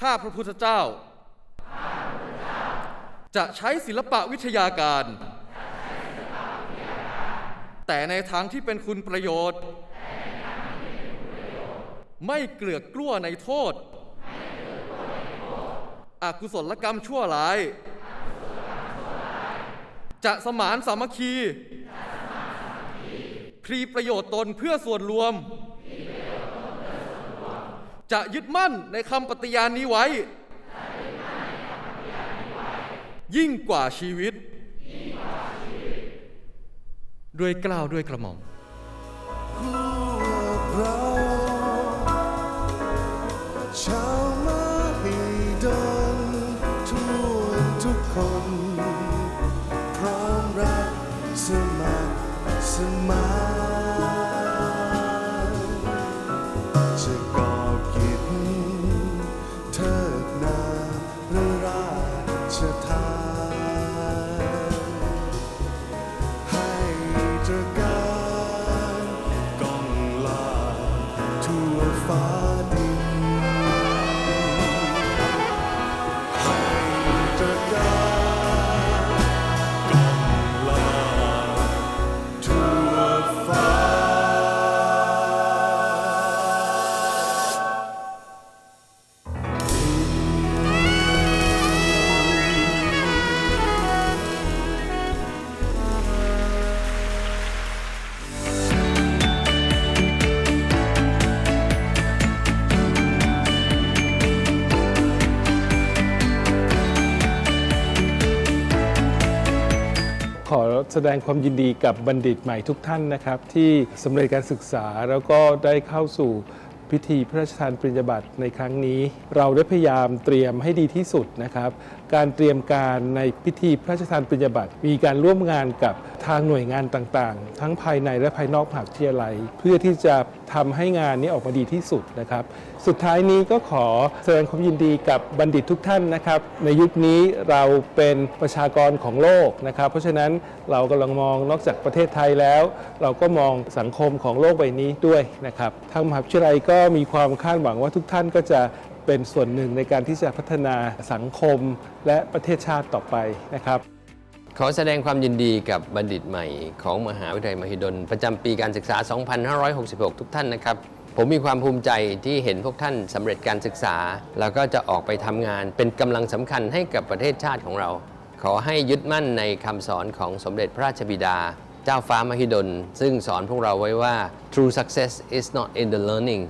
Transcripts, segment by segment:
ข้าพระพุทธเจ้า จะใช้ศิลปะวิทยาการ แต่ในทางที่เป็นคุณประโยชน์ ไม่เกลือกกลั้วในโทษ อกุศลกรรมชั่วร้าย จะสมานสามัคคี พรีประโยชน์ตนเพื่อส่วนรวม จะยึดมั่นในคำปฏิญาณนี้ไว้ ยิ่งกว่าชีวิต ด้วยกล้าวด้วยกระหม่อมชาวมหิดลทั่วทุกคน พร้อมรักสมัครสมาน แสดงความยินดีกับบัณฑิตใหม่ทุกท่านนะครับ ที่สำเร็จการศึกษาแล้วก็ได้เข้าสู่พิธีพระราชทานปริญญาบัตรในครั้งนี้ เราได้พยายามเตรียมให้ดีที่สุดนะครับ การเตรียมการในพิธีพระราชทานปริญญาบัตรมีการร่วมงานกับ ทางหน่วยงานต่างๆ ทั้งภายในและภายนอกมหาวิทยาลัย เพื่อที่จะทำให้งานนี้ออกมาดีที่สุดนะครับ สุดท้ายนี้ก็ขอแสดงความยินดีกับบัณฑิตทุกท่านนะครับ ในยุคนี้เราเป็นประชากรของโลกนะครับ เพราะฉะนั้นเรากำลังมองนอกจากประเทศไทยแล้ว เราก็มองสังคมของโลกใบนี้ด้วยนะครับทางมหาวิทยาลัยก็มีความคาดหวังว่าทุกท่านก็จะเป็นส่วนหนึ่งในการที่จะพัฒนาสังคมและประเทศชาติต่อไปนะครับ ขอแสดงความยินดีกับบัณฑิตใหม่ของมหาวิทยาลัยมหิดล ประจำปีการศึกษา 2566 ทุกท่านนะครับ ผมมีความภูมิใจที่เห็นพวกท่านสำเร็จการศึกษา แล้วก็จะออกไปทำงานเป็นกำลังสำคัญให้กับประเทศชาติของเรา ขอให้ยึดมั่นในคำสอนของสมเด็จพระราชบิดา เจ้าฟ้ามหิดล ซึ่งสอนพวกเราไว้ว่า true success is not in the learning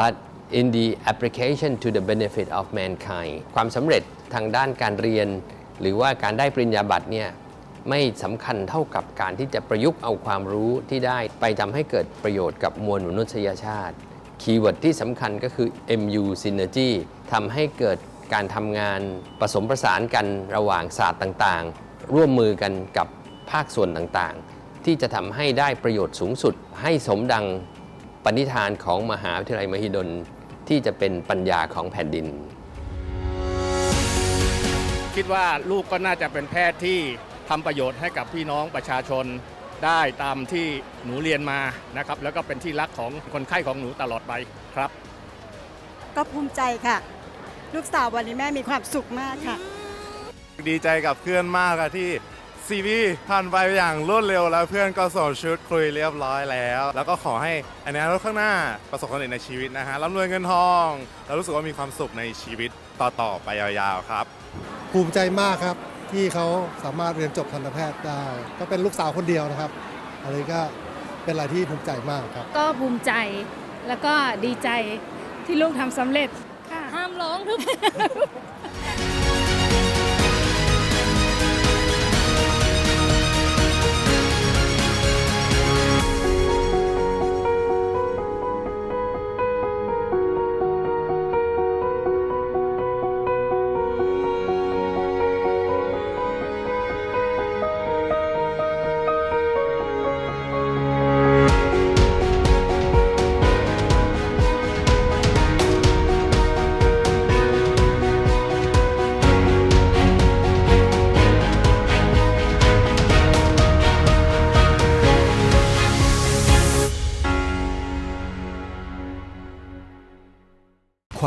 but in the application to the benefit of mankind ความสำเร็จทางด้านการเรียน หรือว่าการได้ปริญญาบัตรเนี่ยไม่สำคัญเท่ากับการที่จะประยุกต์เอาความรู้ที่ได้ไปทำให้เกิดประโยชน์กับมวลมนุษยชาติ คีย์เวิร์ดที่สำคัญก็คือ MU Synergy ทำให้เกิดการทำงานผสมประสานกันระหว่างศาสตร์ต่างๆ ร่วมมือกันกับภาคส่วนต่างๆ ที่จะทำให้ได้ประโยชน์สูงสุด ให้สมดังปณิธานของมหาวิทยาลัยมหิดลที่จะเป็นปัญญาของแผ่นดิน คิดว่าลูกก็น่าจะเป็นแพทย์ที่ทำประโยชน์ให้กับพี่น้องประชาชนได้ตามที่หนูเรียนมานะครับ แล้วก็เป็นที่รักของคนไข้ของหนูตลอดไปครับ ก็ภูมิใจค่ะ ลูกสาววันนี้แม่มีความสุขมากค่ะ ดีใจกับเพื่อนมากอะที่ซีวีผ่านไปอย่างรวดเร็วแล้วเพื่อนก็ส่งชุดคุยเรียบร้อยแล้ว แล้วก็ขอให้อนาคตข้างหน้าประสบความสำเร็จในชีวิตนะฮะร่ำรวยเงินทอง แล้วรู้สึกว่ามีความสุขในชีวิตต่อๆไปยาวๆครับ ภูมิใจมากครับ ที่เขาสามารถเรียนจบทันตแพทย์ได้ ก็เป็นลูกสาวคนเดียวนะครับอันนี้ก็เป็นอะไรที่ภูมิใจมากครับ ก็ภูมิใจแล้วก็ดีใจที่ลูกทำสำเร็จค่ะ ห้ามร้องทุก